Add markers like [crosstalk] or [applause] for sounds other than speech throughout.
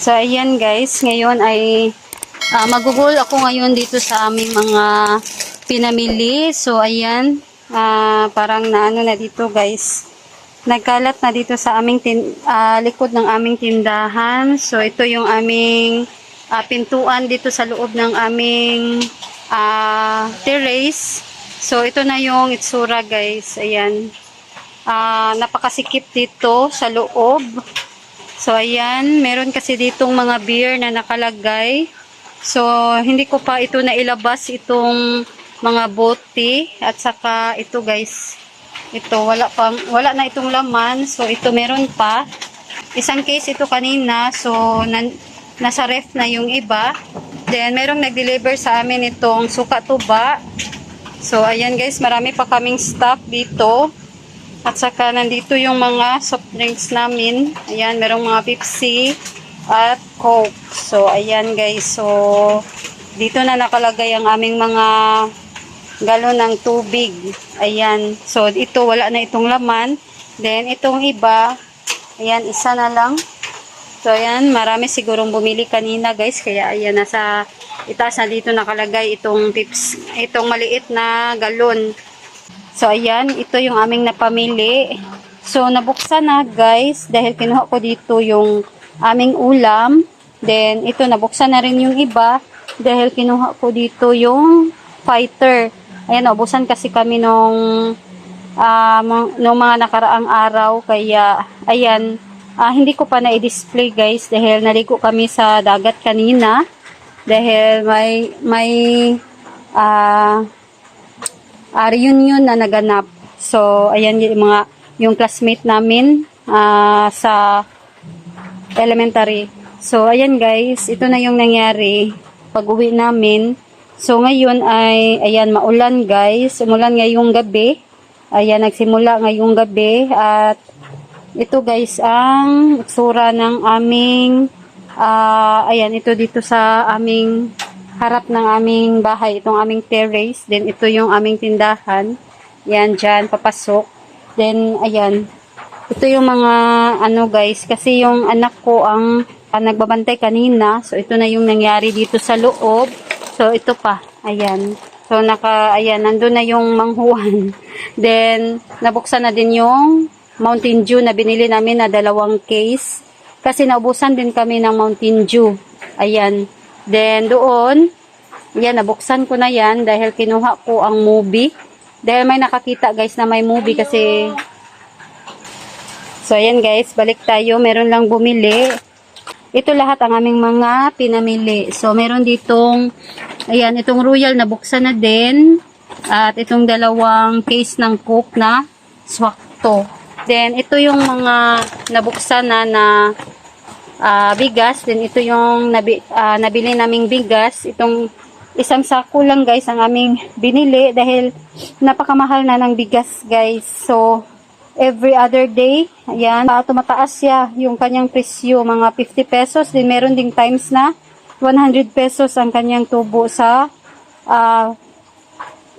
So, ayan guys, ngayon ay ah, magugol ako ngayon dito sa aming mga pinamili. So, ayan, ah, parang naano na dito guys. Nagkalat na dito sa aming tin, ah, likod ng aming tindahan. So, ito yung aming ah, pintuan dito sa loob ng aming ah, terrace. So, ito na yung itsura guys. Ayan. Ah, napakasikip dito sa loob. So, ayan. Meron kasi ditong mga beer na nakalagay. So, hindi ko pa ito nailabas itong mga bote. At saka ito guys. Ito, wala, pang, wala na itong laman. So, ito meron pa. Isang case ito kanina. So, nan, nasa ref na yung iba. Then, merong nag-deliver sa amin itong suka tuba. So, ayan guys, marami pa kaming stock dito. At saka nandito yung mga soft drinks namin. Ayan, merong mga Pepsi at Coke. So, ayan guys. So, dito na nakalagay ang aming mga galon ng tubig. Ayan. So, ito wala na itong laman. Then, itong iba, ayan, isa na lang. So, ayan, marami sigurong bumili kanina guys. Kaya, ayan, nasa itaas na dito nakalagay itong tips, itong maliit na galon. So, ayan, ito yung aming napamili. So, nabuksan na guys dahil kinuha ko dito yung aming ulam. Then, ito, nabuksan na rin yung iba dahil kinuha ko dito yung fighter. Ayan, naubusan kasi kami nung, mga- nung mga nakaraang araw. Kaya, ayan, ah, hindi ko pa na-display guys dahil naligo kami sa dagat kanina. Dahil may, may, ah, ah, reunion na naganap. So, ayan yung mga, yung classmate namin ah, sa elementary. So, ayan guys, ito na yung nangyari pag uwi namin. So, ngayon ay, ayan, maulan guys. Umulan ngayong gabi. Ayan, nagsimula ngayong gabi. At, ito guys, ang itsura ng aming, ah, ayan, ito dito sa aming harap ng aming bahay, itong aming terrace. Then, ito yung aming tindahan. Yan, dyan, papasok. Then, ayan, ito yung mga, ano guys, kasi yung anak ko ang ah, nagbabantay kanina. So, ito na yung nangyari dito sa loob. So, ito pa. Ayan. So, naka, ayan, nandun na yung manghuan. [laughs] Then, nabuksan na din yung Mountain Dew na binili namin na dalawang case. Kasi naubusan din kami ng Mountain Dew. Ayan. Then, doon, yan, nabuksan ko na yan dahil kinuha ko ang movie. Dahil may nakakita guys na may movie kasi So, ayan guys, balik tayo. Meron lang bumili. Ito lahat ang aming mga pinamili. So, meron ditong, ayan, itong royal na buksan na din. At itong dalawang case ng coke na swakto. Then, ito yung mga nabuksan na na ah, bigas. Then, ito yung nabi, ah, nabili naming bigas. Itong isang sako lang guys ang aming binili dahil napakamahal na ng bigas guys. So, every other day. Ayan, uh, tumataas siya yung kanyang presyo, mga 50 pesos. Din meron ding times na 100 pesos ang kanyang tubo sa ah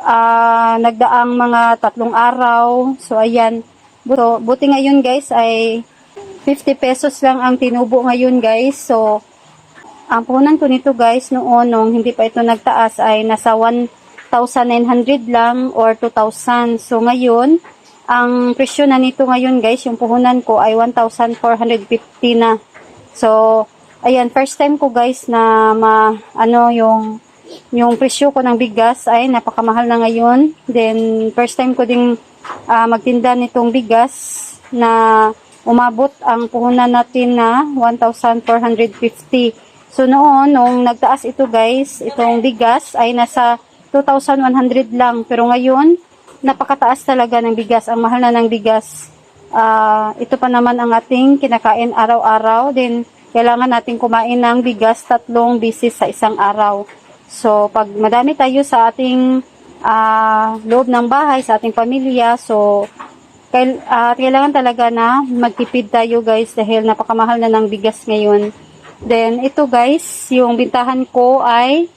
ah, nagdaang mga tatlong araw. So, ayan. So, buti ngayon guys ay 50 pesos lang ang tinubo ngayon guys. So, ang puhunan ko nito guys noon nung hindi pa ito nagtaas ay nasa 1,900 lang or 2,000. So, ngayon, ang presyo na nito ngayon guys, yung puhunan ko ay 1,450 na. So, ayan, first time ko guys na ma, ano, yung, yung presyo ko ng bigas ay napakamahal na ngayon. Then, first time ko ding ah, magtinda nitong bigas na umabot ang puhunan natin na 1,450. So, noon, nung nagtaas ito guys, itong bigas ay nasa 2,100 lang. Pero ngayon, napakataas talaga ng bigas. Ang mahal na ng bigas. Ah, ito pa naman ang ating kinakain araw-araw. Then, kailangan natin kumain ng bigas tatlong bisis sa isang araw. So, pag madami tayo sa ating ah, loob ng bahay, sa ating pamilya, so, kail, ah, kailangan talaga na magtipid tayo guys dahil napakamahal na ng bigas ngayon. Then, ito guys, yung bintahan ko ay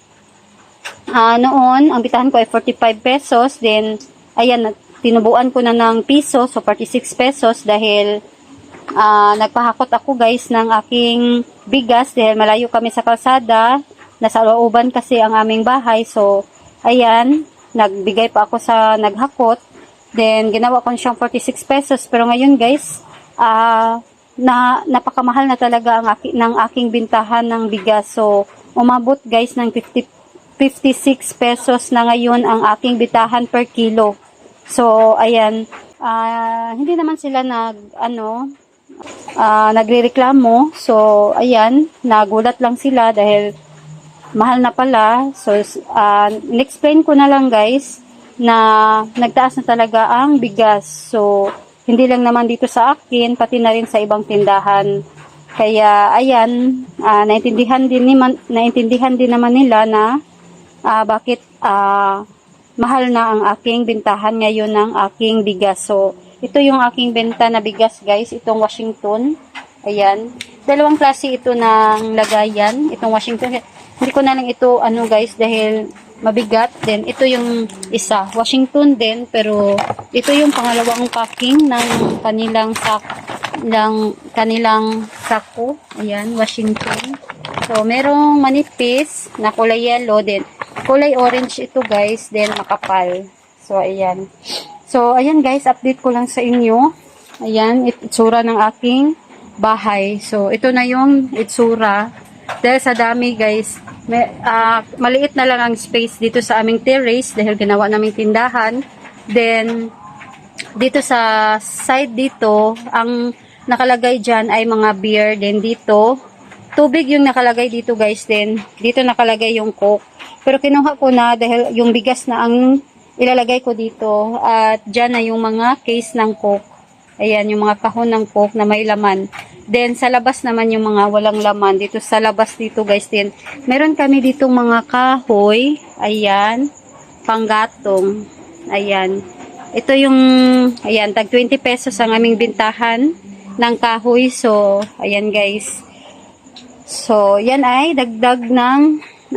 Ah, noon, ang bitahan ko ay 45 pesos. Then, ayan, tinubuan ko na ng piso. So, 46 pesos dahil ah, nagpahakot ako guys ng aking bigas dahil malayo kami sa kalsada. Nasa looban kasi ang aming bahay. So, ayan, nagbigay pa ako sa naghakot. Then, ginawa ko siyang 46 pesos. Pero ngayon guys, ah, na napakamahal na talaga ang aki, ng aking bintahan ng bigas. So, umabot guys ng 50, 56 pesos na ngayon ang aking bitahan per kilo. So, ayan, ah, hindi naman sila nag, ano, ah, nagrereklamo. So, ayan, nagulat lang sila dahil mahal na pala. So, uh, explain ko na lang guys na nagtaas na talaga ang bigas. So, hindi lang naman dito sa akin, pati na rin sa ibang tindahan. Kaya, ayan, ah, naintindihan din, naman, naintindihan din naman nila na ah, bakit ah, mahal na ang aking bintahan ngayon ng aking bigas. So, ito yung aking benta na bigas guys, itong Washington. Ayan. Dalawang klase ito ng lagayan, itong Washington. Hindi ko na lang ito ano guys dahil mabigat. Then ito yung isa, Washington din pero ito yung pangalawang packing ng kanilang sak ng kanilang sako. Ayan, Washington. So, merong manipis na kulay yellow din. Kulay orange ito guys, then makapal. So, ayan. So, ayan guys, update ko lang sa inyo. Ayan, it- itsura ng aking bahay. So, ito na yung itsura. Dahil sa dami guys, may, ah, maliit na lang ang space dito sa aming terrace dahil ginawa naming tindahan. Then, dito sa side dito, ang nakalagay dyan ay mga beer. Then dito, tubig yung nakalagay dito guys. Then, dito nakalagay yung coke. Pero kinuha ko na dahil yung bigas na ang ilalagay ko dito. At dyan na yung mga case ng coke. Ayan, yung mga kahon ng coke na may laman. Then, sa labas naman yung mga walang laman. Dito sa labas dito guys din. Meron kami dito mga kahoy. Ayan. Panggatong. Ayan. Ito yung, ayan, tag 20 pesos ang aming bintahan ng kahoy. So, ayan guys. So, yan ay dagdag ng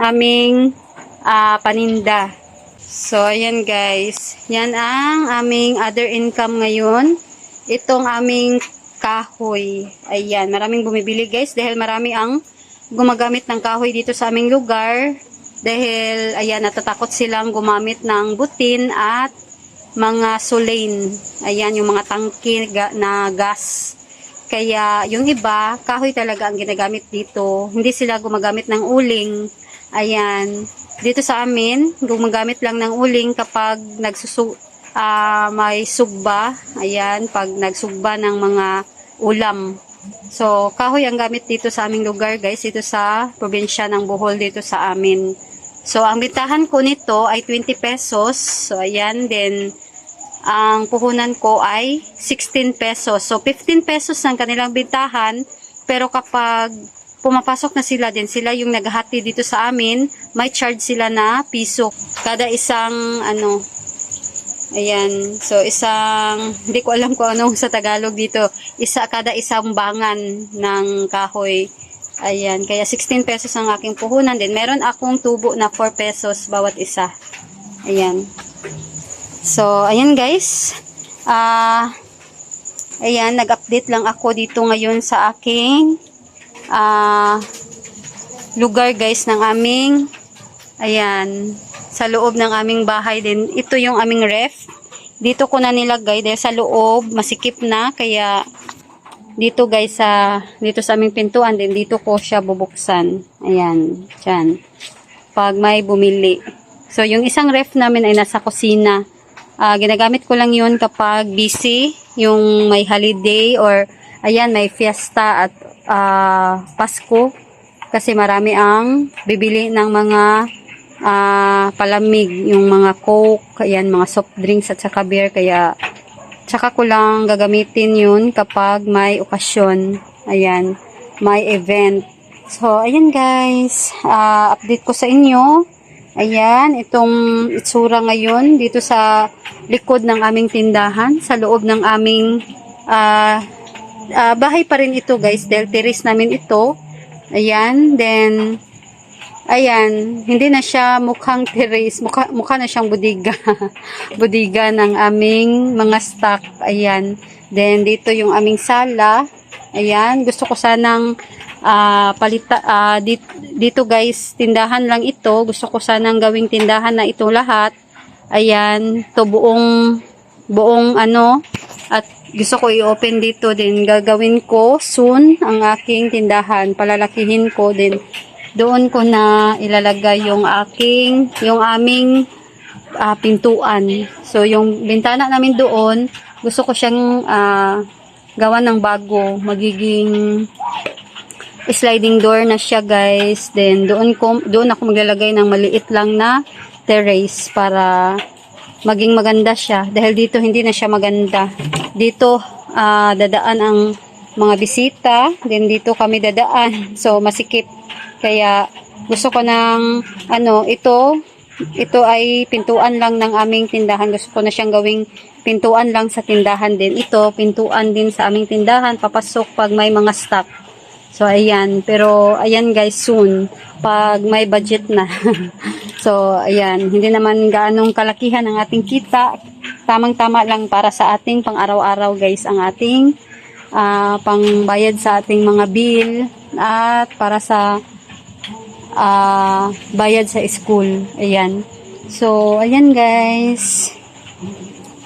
aming ah, paninda. So, ayan guys. Yan ang aming other income ngayon. Itong aming kahoy. Ayan, maraming bumibili guys dahil marami ang gumagamit ng kahoy dito sa aming lugar. Dahil, ayan, natatakot silang gumamit ng butin at mga sulain. Ayan, yung mga tangke ga- na gas. Kaya, yung iba, kahoy talaga ang ginagamit dito. Hindi sila gumagamit ng uling. Ayan. Dito sa amin, gumagamit lang ng uling kapag nagsusu ah, may sugba. Ayan, pag nagsugba ng mga ulam. So, kahoy ang gamit dito sa aming lugar, guys. Dito sa probinsya ng Bohol, dito sa amin. So, ang bintahan ko nito ay 20 pesos. So, ayan. Then, ang puhunan ko ay 16 pesos. So, 15 pesos ang kanilang bintahan. Pero kapag pumapasok na sila din, sila yung naghahati dito sa amin, may charge sila na piso. Kada isang, ano, ayan. So, isang, hindi ko alam kung ano sa Tagalog dito. Isa, kada isang bangan ng kahoy. Ayan, kaya 16 pesos ang aking puhunan din. Meron akong tubo na 4 pesos bawat isa. Ayan. So, ayan guys. Ah, ayan, nag-update lang ako dito ngayon sa aking ah lugar guys ng aming ayan, sa loob ng aming bahay din. Ito yung aming ref. Dito ko na nilagay dahil sa loob masikip na kaya dito guys sa dito sa aming pintuan din dito ko siya bubuksan. Ayan, diyan. Pag may bumili. So yung isang ref namin ay nasa kusina. Ah, ginagamit ko lang 'yun kapag busy, yung may holiday or ayan may fiesta at ah, Pasko kasi marami ang bibili ng mga ah, palamig, yung mga coke, ayan mga soft drinks at saka beer kaya Tsaka ko lang gagamitin yun kapag may okasyon. Ayan, may event. So, ayan guys. ah, update ko sa inyo. Ayan, itong itsura ngayon dito sa likod ng aming tindahan, sa loob ng aming ah, ah, bahay pa rin ito guys, dahil terrace namin ito. Ayan, then Ayan, hindi na siya mukhang terrace, mukha, mukha na siyang budiga. [laughs] budiga ng aming mga stock. Ayan. Then, dito yung aming sala. Ayan, gusto ko sanang ah, palita ah, dit- dito guys, tindahan lang ito. Gusto ko sanang gawing tindahan na ito lahat. Ayan, to buong buong ano at gusto ko i-open dito din. Gagawin ko soon ang aking tindahan. Palalakihin ko din. Doon ko na ilalagay yung aking, yung aming ah, pintuan. So, yung bintana namin doon, gusto ko siyang ah, gawa ng bago. Magiging sliding door na siya, guys. Then, doon, ko, doon ako maglalagay ng maliit lang na terrace para maging maganda siya. Dahil dito, hindi na siya maganda. Dito, ah, dadaan ang mga bisita. Then, dito kami dadaan. So, masikip. Kaya, gusto ko ng, ano, ito, ito ay pintuan lang ng aming tindahan. Gusto ko na siyang gawing pintuan lang sa tindahan din. Ito, pintuan din sa aming tindahan. Papasok pag may mga stock. So, ayan. Pero, ayan guys, soon. Pag may budget na. [laughs] so, ayan. Hindi naman gaanong kalakihan ang ating kita. Tamang-tama lang para sa ating pang-araw-araw guys. Ang ating ah, pangbayad sa ating mga bill. At para sa ah, bayad sa school. Ayan. So, ayan guys.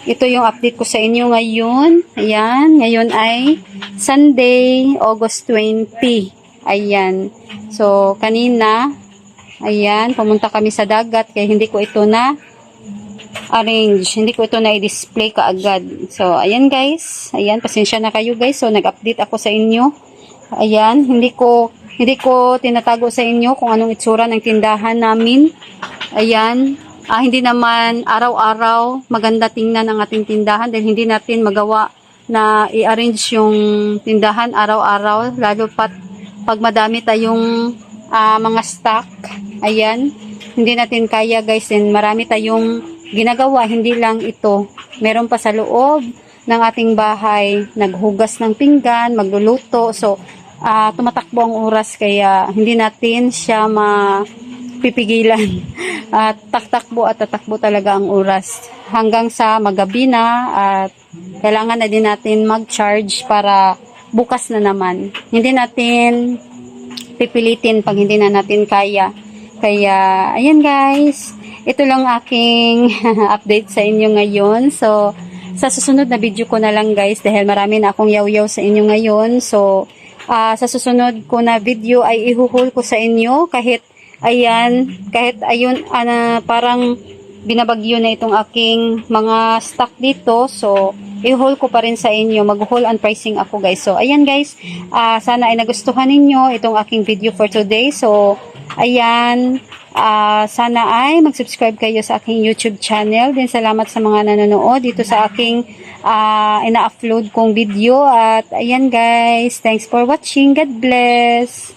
Ito yung update ko sa inyo ngayon. Ayan. Ngayon ay Sunday, August 20. Ayan. So, kanina, ayan, pumunta kami sa dagat kaya hindi ko ito na arrange. Hindi ko ito na i-display kaagad. So, ayan guys. Ayan, pasensya na kayo guys. So, nag-update ako sa inyo. Ayan, hindi ko hindi ko tinatago sa inyo kung anong itsura ng tindahan namin. Ayan. Ah, hindi naman araw-araw maganda tingnan ang ating tindahan dahil hindi natin magawa na i-arrange yung tindahan araw-araw lalo pat pag madami tayong ah, mga stock. Ayan. Hindi natin kaya guys and marami tayong ginagawa, hindi lang ito. Meron pa sa loob ng ating bahay, naghugas ng pinggan, magluluto. So, ah, tumatakbo ang oras kaya hindi natin siya mapipigilan. [laughs] At taktakbo at tatakbo talaga ang oras hanggang sa magabi na at kailangan na din natin mag-charge para bukas na naman. Hindi natin pipilitin pag hindi na natin kaya. Kaya, ayan guys. Ito lang aking [laughs] update sa inyo ngayon. So, sa susunod na video ko na lang guys dahil marami na akong yaw-yaw sa inyo ngayon. So, ah, sa susunod ko na video ay ihuhul ko sa inyo kahit ayan, kahit ayun, ana, parang binabagyo na itong aking mga stock dito. So, i-haul ko pa rin sa inyo. Mag-haul and pricing ako guys. So, ayan guys. ah sana ay nagustuhan ninyo itong aking video for today. So, ayan. Ah sana ay mag-subscribe kayo sa aking YouTube channel. Din salamat sa mga nanonood dito sa aking ah ina-upload kong video. At ayan guys. Thanks for watching. God bless.